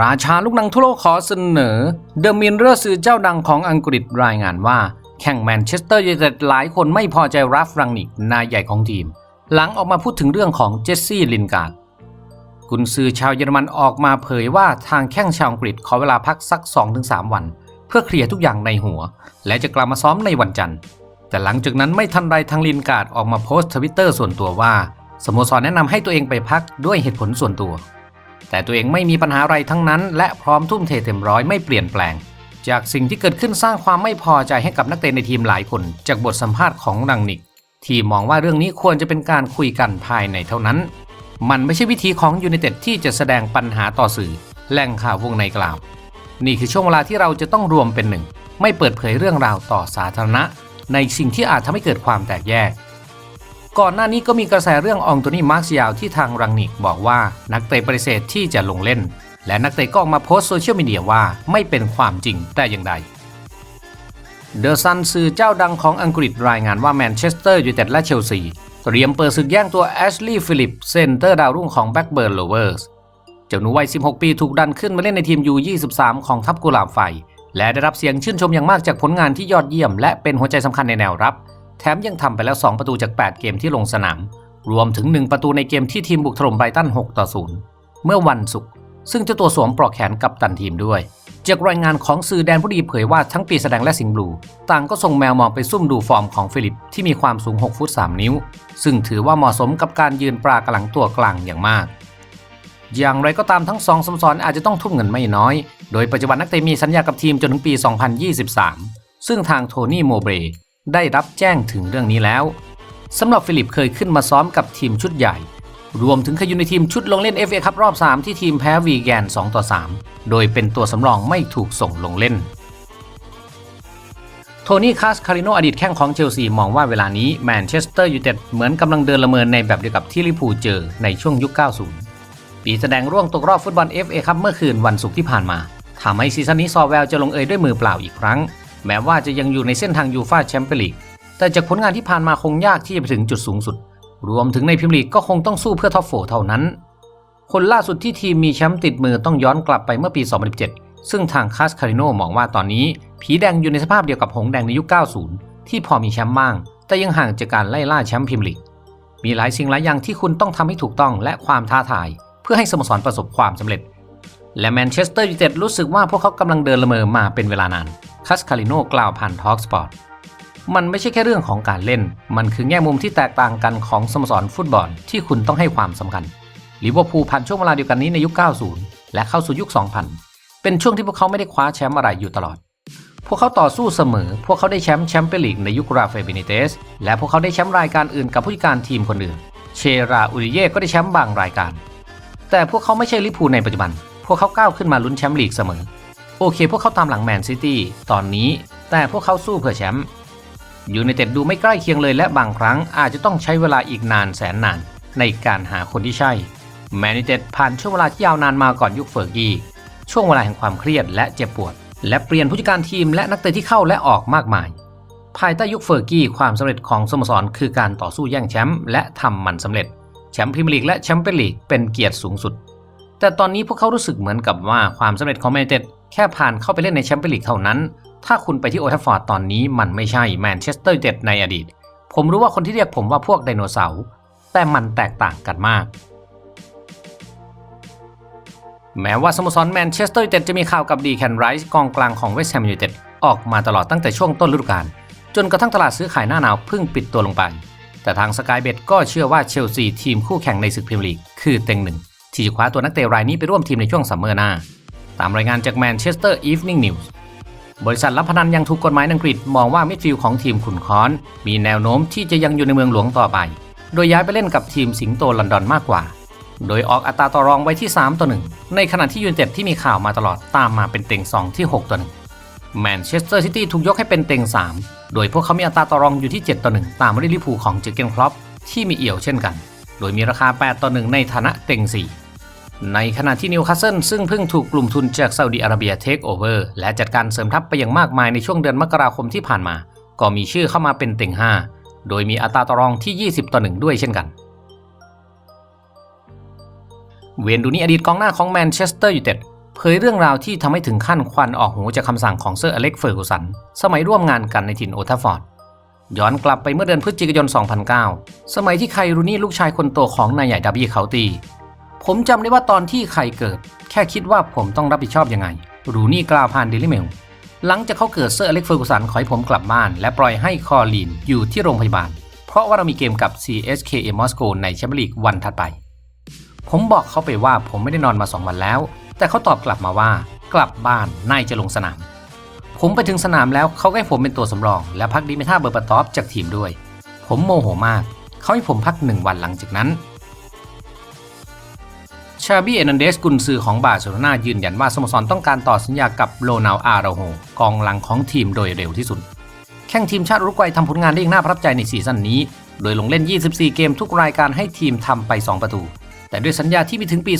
ราชาลูกหนังทั่วโลกขอเสนอ เดอะมินเรอร์สื่อเจ้าดังของอังกฤษรายงานว่า แข่งแมนเชสเตอร์ยูไนเต็ดหลายคนไม่พอใจราฟรังนิกนายใหญ่ของทีม หลังออกมาพูดถึงเรื่องของเจสซี่ลินการ์ดกุนซือชาวเยอรมันออกมาเผยว่าทางแข้งชาวอังกฤษขอเวลาพักสัก 2-3 วัน เพื่อเคลียร์ทุกอย่างในหัว และจะกลับมาซ้อมในวันจันทร์ แต่หลังจากนั้นไม่ทันไรทางลินการ์ดออกมาโพสต์ทวิตเตอร์ส่วนตัวว่าสโมสรแนะนำให้ตัวเองไปพักด้วยเหตุผลส่วนตัว แต่ตัวเองไม่มีปัญหาอะไรทั้งนั้น และพร้อมทุ่มเทเต็มร้อยไม่เปลี่ยนแปลง จากสิ่งที่เกิดขึ้นสร้างความไม่พอใจให้กับนักเตะในทีมหลายคน จากบทสัมภาษณ์ของรังนิก ที่มองว่าเรื่องนี้ควรจะเป็นการคุยกันภายในเท่านั้น มันไม่ใช่วิธีของยูไนเต็ดที่จะแสดงปัญหาต่อสื่อแหล่งข่าววงในกล่าว นี่คือช่วงเวลาที่เราจะต้องรวมเป็นหนึ่ง ไม่เปิดเผยเรื่องราวต่อสาธารณะ ในสิ่งที่อาจทำให้เกิดความแตกแยก ก่อนหน้านี้ก็มีกระแสเรื่องอองโตนี่มาร์คซยาวที่ทางรังนิกบอกว่านักเตะปฏิเสธที่จะลงเล่น และนักเตะก็ออกมาโพสต์โซเชียลมีเดียว่าไม่เป็นความจริงแต่อย่างใดเดอะซันสื่อเจ้าดังของอังกฤษรายงานว่าแมนเชสเตอร์ยูไนเต็ดและเชลซีเตรียมเปิดศึกแย่งตัวแอชลีย์ฟิลิปเซนเตอร์ดาวรุ่งของแบ็กเบิร์นโลเวอร์สเจ้าหนูวัย 16 ปีถูกดันขึ้นมาเล่นในทีม U23 ของทัพกุหลาบไฟ และได้รับเสียงชื่นชมอย่างมากจากผลงานที่ยอดเยี่ยม และเป็นหัวใจสำคัญในแนวรับ แถมยังทำไปแล้ว 2 ประตูจาก 8 เกมที่ลงสนาม รวมถึง 1 ประตูในเกมที่ทีมบุกถล่มไบรตัน 6 ต่อ 0 เมื่อวันศุกร์ซึ่งเจ้าตัวสวมปลอกแขนกับตันทีมด้วย จากรายงานของสื่อแดนผู้ดีเผยว่าทั้งปีแสดงและสิงห์บลู ต่างก็ส่งแมวมองไปซุ่มดูฟอร์มของฟิลิปที่มีความสูง 6 ฟุต 3 นิ้ว ซึ่งถือว่าเหมาะสมกับการยืนปลากระหลังตัวกลางอย่างมาก อย่างไรก็ตามทั้งสองสมสรอาจจะต้องทุ่มเงินไม่น้อย โดยปัจจุบันนักเตะมีสัญญากับทีมจนถึงปี 2023 ซึ่งทางโทนี่โมเบร ได้รับแจ้งถึงเรื่องนี้แล้วสำหรับฟิลิปเคยขึ้นมาซ้อมกับทีมชุดใหญ่ รวมถึงเคยอยู่ในทีมชุดลงเล่น FA คัพรอบ 3 ที่ทีมแพ้วีแกน 2 ต่อ 3 โดยเป็นตัวสำรองไม่ถูกส่งลงเล่น โทนี่คาสคาริโนอดีตแข้งของเชลซีมองว่าเวลานี้แมนเชสเตอร์ยูไนเต็ดเหมือนกำลังเดินละเมินในแบบเดียวกับที่ลิเวอร์พูเจอในช่วงยุค 90 ปีแสดงร่วงตกรอบฟุตบอล FA คัพเมื่อคืนวันศุกร์ที่ผ่านมาทำให้ซีซั่นนี้ซอแววจะลงเอยด้วยมือเปล่าอีกครั้ง แม้ว่าจะยังอยู่ในเส้นทางยูฟาแชมเปี้ยนลีกแต่จากผลงานที่ผ่านมาคงยากที่จะไปถึงจุดสูงสุด รวมถึงในพรีเมียร์ลีกก็คงต้องสู้เพื่อท็อปโฟเท่านั้น คนล่าสุดที่ทีมมีแชมป์ติดมือต้องย้อนกลับไปเมื่อปี 2017 ซึ่งทางคาสคาริโนมองว่าตอนนี้ ผีแดงอยู่ในสภาพเดียวกับหงแดงในยุค 90 ที่พอมีแชมป์บ้าง แต่ยังห่างจากการไล่ล่าแชมป์พรีเมียร์ลีก มีหลายสิ่งหลายอย่างที่คุณต้องทำให้ถูกต้องและความท้าทาย เพื่อให้สโมสรประสบความสำเร็จ และแมนเชสเตอร์ยูไนเต็ดรู้สึกว่าพวกเขากำลังเดินละเมอมาเป็นเวลานาน คาสคาริโนกล่าวผ่านทอล์กสปอร์ตมันไม่ใช่แค่เรื่องของการเล่น มันคือแง่มุมที่แตกต่างกันของสโมสรฟุตบอลที่คุณต้องให้ความสำคัญลิเวอร์พูลผ่านช่วงเวลาเดียวกันนี้ในยุค 90 และเข้าสู่ยุค 2000 เป็นช่วงที่พวกเขาไม่ได้คว้าแชมป์อะไรอยู่ตลอด พวกเขาต่อสู้เสมอ พวกเขาได้แชมป์แชมเปี้ยนลีกในยุคราเฟเบนิเตส และพวกเขาได้แชมป์รายการอื่นกับผู้จัดการทีมคนอื่น เชราอุริเย่ก็ได้แชมป์บางรายการ แต่พวกเขาไม่ใช่ลิเวอร์พูลในปัจจุบัน พวกเขาก้าวขึ้นมาลุ้นแชมป์ลีกเสมอ โอเค พวกเขาตามหลังแมนซิตี้ตอนนี้ แต่พวกเขาสู้เพื่อแชมป์ยูไนเต็ดดูไม่ใกล้เคียงเลยและบางครั้งอาจจะต้องใช้เวลาอีกนานแสนนานในการหาคนที่ใช่ แมนยูเต็ดผ่านช่วงเวลาที่ยาวนานมาก่อนยุคเฟอร์กี้ช่วงเวลาแห่งความเครียดและเจ็บปวด และเปลี่ยนผู้จัดการทีมและนักเตะที่เข้าและออกมากมาย ภายใต้ยุคเฟอร์กี้ความสำเร็จของสโมสรคือการต่อสู้แย่งแชมป์และทำมันสำเร็จแชมป์พรีเมียร์ลีกและแชมเปี้ยนลีกเป็นเกียรติสูงสุด แต่ตอนนี้พวกเขารู้สึกเหมือนกับว่าความสำเร็จของแมนยูเต็ด ค่ผ่านเข้าไปเล่นในแชมเปี้ยนลีกเท่านั้น ถ้าคุณไปที่โอทัฟฟอร์ดตอนนี้มันไม่ใช่แมนเชสเตอร์ยูไนเต็ดในอดีต ผมรู้ว่าคนที่เรียกผมว่าพวกไดโนเสาร์ แต่มันแตกต่างกันมาก แม้ว่าสโมสรแมนเชสเตอร์ยูไนเต็ดจะมีข่าวกับดีแคนไรส์กองกลางของเวสต์แฮมยูไนเต็ดออกมาตลอดตั้งแต่ช่วงต้นฤดูกาล จนกระทั่งตลาดซื้อขายหน้าหนาวเพิ่งปิดตัวลงไป แต่ทางสกายเบดก็เชื่อว่าเชลซีทีมคู่แข่งในศึกพรีเมียร์ลีกคือเต็งหนึ่งที่จะคว้าตัวนักเตะรายนี้ไปร่วมทีมในช่วงซัมเมอร์หน้า ตามรายงานจากแมนเชสเตอร์อีฟนิ่งนิวส์บริษัทรับพนันยังถูกกฎหมายอังกฤษมองว่ามิดฟิลด์ของทีมขุนค้อน มีแนวโน้มที่จะยังอยู่ในเมืองหลวงต่อไป โดยย้ายไปเล่นกับทีมสิงโตลอนดอนมากกว่า โดยออกอัตราต่อรองไว้ที่ 3 ต่อ 1 ในขณะที่ยูไนเต็ดที่มีข่าวมาตลอดตามมาเป็นเต็ง 2 ที่ 6 ต่อ 1 แมนเชสเตอร์ซิตี้ถูกยกให้เป็นเต็ง 3 โดยพวกเขามีอัตราต่อรองอยู่ที่ 7 ต่อ 1 ตามมาด้วยลิพูของเจอเกนครอปที่มีเอี่ยวเช่นกัน โดยมีราคา 8 ต่อ 1 ในฐานะเต็ง 4 ในขณะที่นิวคาสเซิลซึ่งเพิ่งถูกกลุ่มทุนจากซาอุดิอาระเบียเทคโอเวอร์และจัดการเสริมทัพไปอย่างมากมายในช่วงเดือนมกราคมที่ผ่านมา ก็มีชื่อเข้ามาเป็นเต็ง 5 โดยมีอัตราต่อรองที่ 20 ต่อ 1 ด้วยเช่นกัน เวนดูนี่อดีตกองหน้าของแมนเชสเตอร์ยูไนเต็ดเผยเรื่องราวที่ทำให้ถึงขั้นควันออกหูจากคำสั่งของเซอร์อเล็กเฟอร์กูสัน สมัยร่วมงานกันในถิ่นโอทัฟอร์ดย้อนกลับไปเมื่อเดือนพฤศจิกายน 2009 สมัยที่ไครูนี่ลูกชายคนโตของนายใหญ่ดับบี้เขาตี ผมจำได้ว่าตอนที่ไคเกิด แค่คิดว่าผมต้องรับผิดชอบยังไง รูนี่กล่าวผ่านเดลิเมลหลังจากเขาเกิดเซอร์อเล็กเฟอร์กูสันขอให้ผมกลับบ้าน และปล่อยให้คอลีนอยู่ที่โรงพยาบาล เพราะว่าเรามีเกมกับ CSKA มอสโกในแชมเปี้ยนลีกวันถัดไป ผมบอกเขาไปว่าผมไม่ได้นอนมาสองวันแล้ว แต่เขาตอบกลับมาว่ากลับบ้านนายจะลงสนาม ผมไปถึงสนามแล้วเขาให้ผมเป็นตัวสำรอง และพักดิเมท่าเบอร์ปาตอฟจากทีมด้วย ผมโมโหมาก เขาให้ผมพักหนึ่งวันหลังจากนั้น ชาบีเอนันเดสกุนซือของบาร์เซโลนายืนยันว่าสโมสรต้องการต่อสัญญากับโรนัลอาราโฮกองหลังของทีมโดยเร็วที่สุด แข่งทีมชาติอุรุกวัยทำผลงานได้อย่างน่าประทับใจในซีซั่นนี้ โดยลงเล่น 24 เกมทุกรายการให้ทีมทำไป 2 ประตู แต่ด้วยสัญญาที่มีถึงปี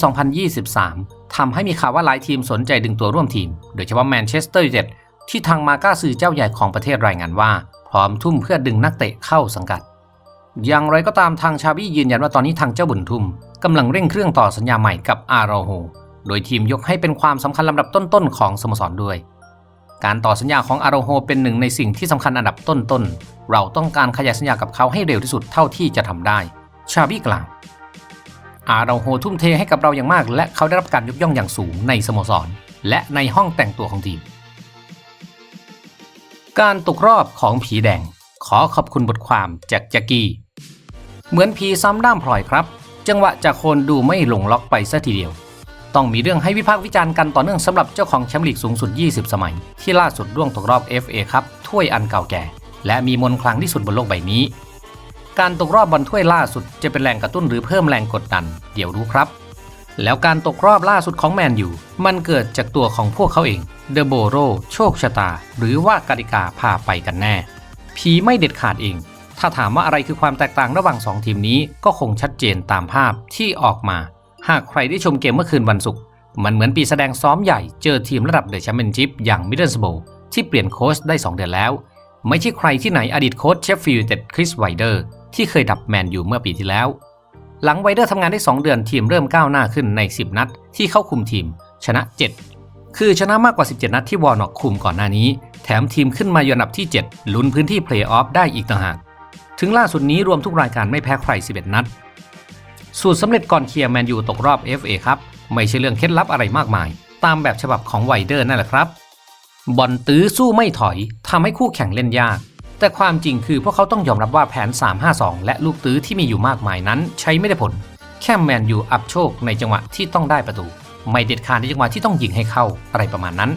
2023 ทำให้มีข่าวว่าหลายทีมสนใจดึงตัวร่วมทีม โดยเฉพาะแมนเชสเตอร์ยูไนเต็ดที่ทางมาก้าสื่อเจ้าใหญ่ของประเทศรายงานว่า พร้อมทุ่มเพื่อดึงนักเตะเข้าสังกัดอย่างไรก็ตามทางชาบี้ยืนยันว่าตอนนี้ทางเจ้าบุญทุ่ม กำลังเร่งเครื่องต่อสัญญาใหม่กับอาราโฮโดยทีมยกให้เป็นความสำคัญลำดับต้นๆของสโมสรด้วย การต่อสัญญาของอาราโฮเป็นหนึ่งในสิ่งที่สำคัญอันดับต้นๆ เราต้องการขยายสัญญากับเขาให้เร็วที่สุดเท่าที่จะทำได้ ชาบี้กล่าวอาราโฮทุ่มเทให้กับเราอย่างมาก และเขาได้รับการยกย่องอย่างสูงในสโมสร และในห้องแต่งตัวของทีม การตกรอบของผีแดง ขอขอบคุณบทความจากแจ็กกี้ เหมือนผีซ้ำด้ามพลอยครับ จังหวะจากโคนดูไม่หลงล็อกไปซะทีเดียว ต้องมีเรื่องให้วิพากษ์วิจารณ์กันต่อเนื่องสำหรับเจ้าของแชมป์ลีกสูงสุด 20 สมัย ที่ล่าสุดร่วงตกรอบ FA ครับถ้วยอันเก่าแก่ และมีมนต์ขลังที่สุดบนโลกใบนี้ การตกรอบบอลถ้วยล่าสุดจะเป็นแรงกระตุ้นหรือเพิ่มแรงกดดัน เดี๋ยวรู้ครับ แล้วการตกรอบล่าสุดของแมนยูมันเกิดจากตัวของพวกเขาเองเดอโบโรโชคชะตา หรือว่ากติกาพาไปกันแน่ผีไม่เด็ดขาดเอง ถ้าถามว่าอะไรคือความแตกต่างระหว่าง 2 ทีมนี้ก็คงชัดเจนตามภาพที่ออกมา หากใครได้ชมเกมเมื่อคืนวันศุกร์มันเหมือนปีแสดงซ้อมใหญ่เจอทีมระดับเดอะแชมเปี้ยนชิพอย่างมิดเดิลสโบที่เปลี่ยนโค้ชได้ 2 เดือนแล้ว ไม่ใช่ใครที่ไหนอดีตโค้ชเชฟฟิลด์เต็ดคริสไวเดอร์ที่เคยดับแมนอยู่เมื่อปีที่แล้ว หลังไวเดอร์ทำงานได้ 2 เดือนทีมเริ่มก้าวหน้าขึ้นใน 10 นัด ที่เข้าคุมทีม ชนะ 7 คือชนะมากกว่า 17 นัดที่วอร์นอกคุมก่อนหน้านี้ แถมทีมขึ้นมาอยู่อันดับที่ 7 ลุ้นพื้นที่เพลย์ออฟได้อีกต่างหาก ถึงล่าสุดนี้รวมทุกรายการไม่แพ้ใคร 11 นัด สูตรสำเร็จก่อนเคลียร์แมนยูตกรอบ FA ครับ ไม่ใช่เรื่องเคล็ดลับอะไรมากมาย ตามแบบฉบับของไวเดอร์นั่นแหละครับ บอลตื้อสู้ไม่ถอยทำให้คู่แข่งเล่นยาก แต่ความจริงคือพวกเขาต้องยอมรับว่าแผน 3-5-2 และลูกตื้อที่มีอยู่มากมายนั้น ใช้ไม่ได้ผล แค่แมนยูอับโชคในจังหวะที่ต้องได้ประตู ไม่เด็ดขาดในจังหวะที่ต้องยิงให้เข้าอะไรประมาณนั้น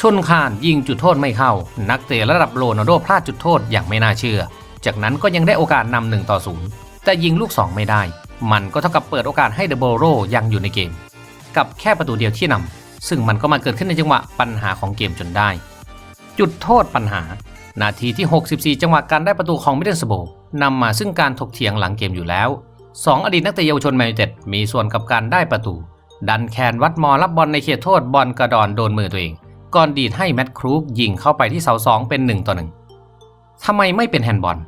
ชนคานยิงจุดโทษไม่เข้า นักเตะระดับโรนัลโดพลาดจุดโทษอย่างไม่น่าเชื่อ จากนั้นก็ยังได้โอกาสนำหนึ่งต่อศูนย์แต่ยิงลูก 2 ไม่ได้ มันก็เท่ากับเปิดโอกาสให้เดอะโบโรยังอยู่ในเกม กับแค่ประตูเดียวที่นำซึ่งมันก็มาเกิดขึ้นในจังหวะปัญหาของเกมจนได้ จุดโทษปัญหา นาทีที่ 64 จังหวะการได้ประตูของมิดเดิลสโบนำมาซึ่งการถกเถียงหลังเกมอยู่แล้ว 2 อดีตนักเตะเยาวชนแมนยูเต็ดมีส่วนกับการได้ประตู ดันแคนวัดมอรับบอลในเขตโทษบอลกระดอนโดนมือตัวเองก่อนดีดให้แมตต์ครูกยิงเข้าไปที่เสาสองเป็น1ต่อ1ทำไมไม่เป็นแฮนด์บอล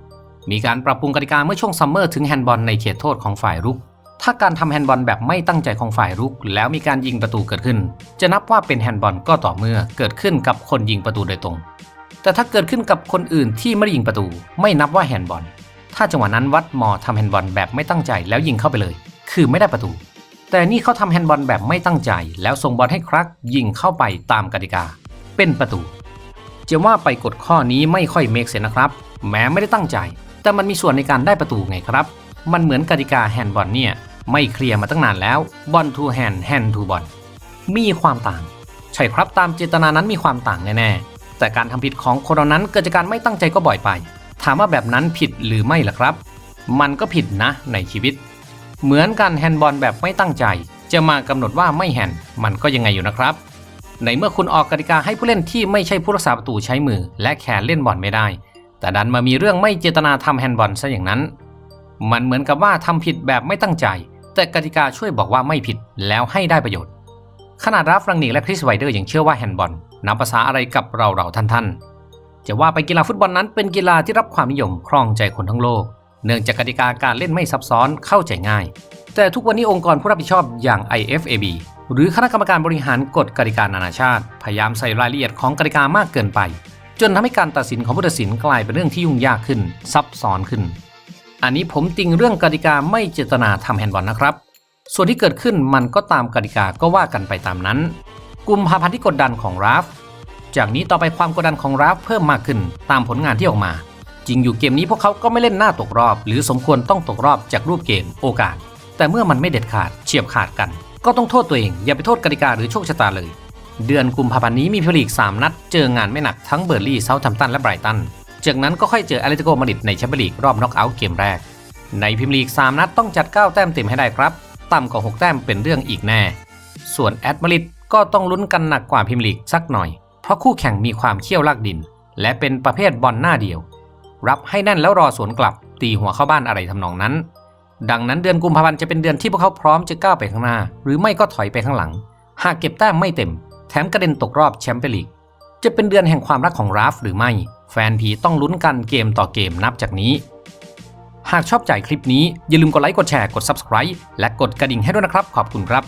มีการปรับปรุงกติกาเมื่อช่วงซัมเมอร์ถึงแฮนด์บอลในเขตโทษของฝ่ายรุก ถ้าการทำแฮนด์บอลแบบไม่ตั้งใจของฝ่ายรุก แล้วมีการยิงประตูเกิดขึ้น จะนับว่าเป็นแฮนด์บอลก็ต่อเมื่อเกิดขึ้นกับคนยิงประตูโดยตรง แต่ถ้าเกิดขึ้นกับคนอื่นที่ไม่ได้ยิงประตู ไม่นับว่าแฮนด์บอล ถ้าจังหวะนั้นวัดมอทำแฮนด์บอลแบบไม่ตั้งใจแล้วยิงเข้าไปเลย คือไม่ได้ประตู แต่นี่เขาทำแฮนด์บอลแบบไม่ตั้งใจ แล้วส่งบอลให้ครักยิงเข้าไปตามกติกา เป็นประตูจะว่าไปกฎข้อนี้ไม่ค่อยเมกเซนนะครับ แม้ไม่ได้ตั้งใจ แต่มันมีส่วนในการได้ประตูไงครับ มันเหมือนกติกาแฮนด์บอลเนี่ยไม่เคลียร์มาตั้งนานแล้วบอลทูแฮนด์แฮนด์ทูบอลมีความต่าง ใช่ครับตามเจตนานั้นมีความต่างแน่ๆแต่การทำผิดของคนเรานั้นเกิดจากการไม่ตั้งใจก็บ่อยไป ถามว่าแบบนั้นผิดหรือไม่ล่ะครับ มันก็ผิดนะในชีวิต เหมือนกันแฮนด์บอลแบบไม่ตั้งใจ จะมากำหนดว่าไม่แฮนด์มันก็ยังไงอยู่นะครับในเมื่อคุณออกกติกาให้ผู้เล่นที่ไม่ใช่ผู้รักษาประตูใช้มือ และแขนเล่นบอลไม่ได้ แต่ดันมามีเรื่องไม่เจตนาทำแฮนด์บอลซะอย่างนั้น มันเหมือนกับว่าทำผิดแบบไม่ตั้งใจ แต่กติกาช่วยบอกว่าไม่ผิดแล้วให้ได้ประโยชน์ ขนาดราฟรังนิกและคริสไวเดอร์ยังเชื่อว่าแฮนด์บอลนับภาษาอะไรกับเราเราท่านท่านๆจะว่าไปกีฬาฟุตบอลนั้นเป็นกีฬาที่รับความนิยมครองใจคนทั้งโลก เนื่องจากกติกาการเล่นไม่ซับซ้อนเข้าใจง่าย แต่ทุกวันนี้องค์กรผู้รับผิดชอบอย่าง IFAB หรือคณะกรรมการบริหารกฎกติกานานาชาติ พยายามใส่รายละเอียดของกติกามากเกินไป จนทำให้การตัดสินของผู้ตัดสินกลายเป็นเรื่องที่ยุ่งยากขึ้น ซับซ้อนขึ้น อันนี้ผมติงเรื่องกติกาไม่เจตนาทำแฮนด์บอลนะครับ ส่วนที่เกิดขึ้นมันก็ตามกติกาก็ว่ากันไปตามนั้น กลุ่มภาพันที่กดดันของราฟ จากนี้ต่อไปความกดดันของราฟเพิ่มมากขึ้นตามผลงานที่ออกมา จริงอยู่เกมนี้พวกเขาก็ไม่เล่นหน้าตกรอบ หรือสมควรต้องตกรอบจากรูปเกมโอกาส แต่เมื่อมันไม่เด็ดขาดเฉียบขาดกัน ก็ต้องโทษตัวเองอย่าไปโทษกติกาหรือโชคชะตาเลย เดือนกุมภาพันธ์นี้มีพรีเมียร์ลีก 3 นัด เจองานไม่หนักทั้งเบอร์ลี่เซาท์แฮมป์ตันและไบรตัน จากนั้นก็ค่อยเจอแอตเลติโกมาดริดในแชมเปี้ยนลีกรอบน็อกเอาท์เกมแรก ในพรีเมียร์ลีก 3 นัดต้องจัด 9 แต้มเต็มให้ได้ครับ ต่ำกว่า 6 แต้มเป็นเรื่องอีกแน่ ส่วนแอตมาดริดก็ต้องลุ้นกันหนักกว่าพรีเมียร์ลีกสักหน่อย เพราะคู่แข่งมีความเขี้ยวลากดิน และเป็นประเภทบอลหน้าเดียว รับให้แน่นแล้วรอสวนกลับ ตีหัวเข้าบ้านอะไรทำนองนั้น ดังนั้นเดือนกุมภาพันธ์จะเป็นเดือนที่พวกเขาพร้อมจะก้าวไปข้างหน้า หรือไม่ก็ถอยไปข้างหลัง หากเก็บแต้มไม่เต็ม แถมกระเด็นตกรอบแชมเปี้ยนลีก จะเป็นเดือนแห่งความรักของราฟหรือไม่ แฟนผีต้องลุ้นกันเกมต่อเกมนับจากนี้ หากชอบใจคลิปนี้อย่าลืมกดไลค์กดแชร์กด Subscribe และกดกระดิ่งให้ด้วยนะครับ ขอบคุณครับ